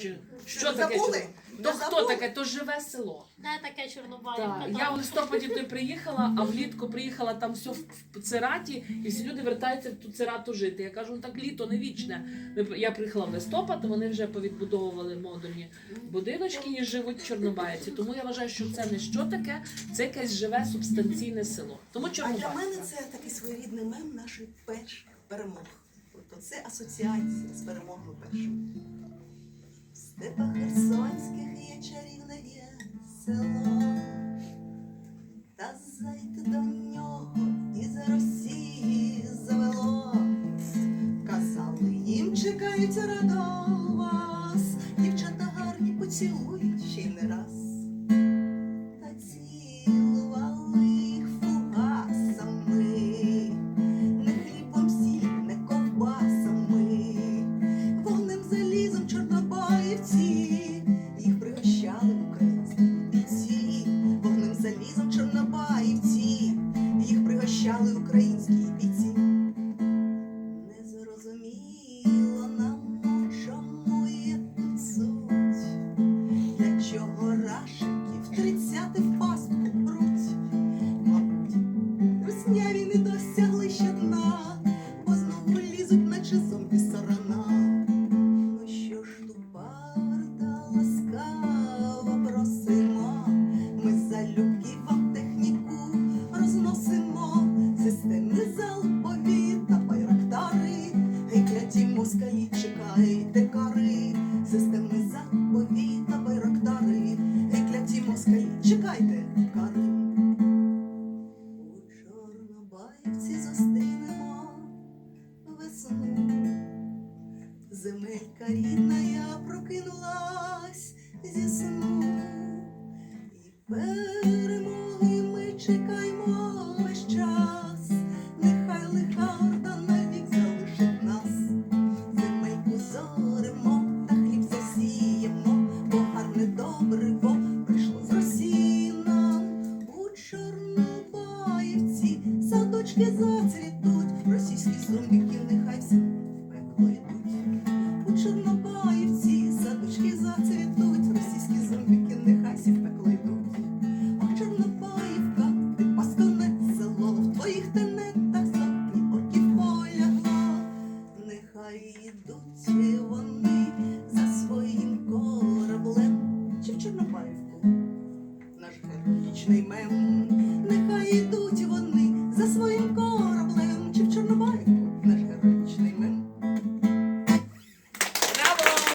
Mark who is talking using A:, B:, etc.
A: Чи що таке? забули? Чорно- Ви То хто забули? таке? То живе село.
B: Де таке Чорнобаївка? Я в листопаді туди
A: приїхала, а влітку приїхала там все в в цираті, і всі люди вертаються в ту церату жити. Я кажу, ну так літо не вічне. Ми- Я приїхала в листопад, вони вже повідбудовували модульні будиночки і живуть в Чорнобаївці. Тому я вважаю, що це не що таке, це якесь живе субстанційне село. Тому А для Чорнобаївка. мене
C: це такий своєрідний мем нашої перших перемог. Тобто це асоціація з перемогою першою. Степах Херсонських є чарівне є село. Та зайти до нього із Росії завело. Казали, їм чекають радо згадали українські. москалі чекайте кари, системний заповіт та байрактари, геть москалі, чекайте кари. У чорнобаївці застинемо весну, земелька рідна я прокинулась зі сну. І пташки зацвітуть, російські сумнівки нехай всім пекло йдуть. У Чорнобаївці садочки зацвітуть, російські зомбіки нехай всі в пекло йдуть. Ах, Чорнобаївка, ти паскане село, в твоїх тенетах сотні орків полягло. Нехай йдуть вони за своїм кораблем. Чи в Чорнобаївку наш героїчний мем.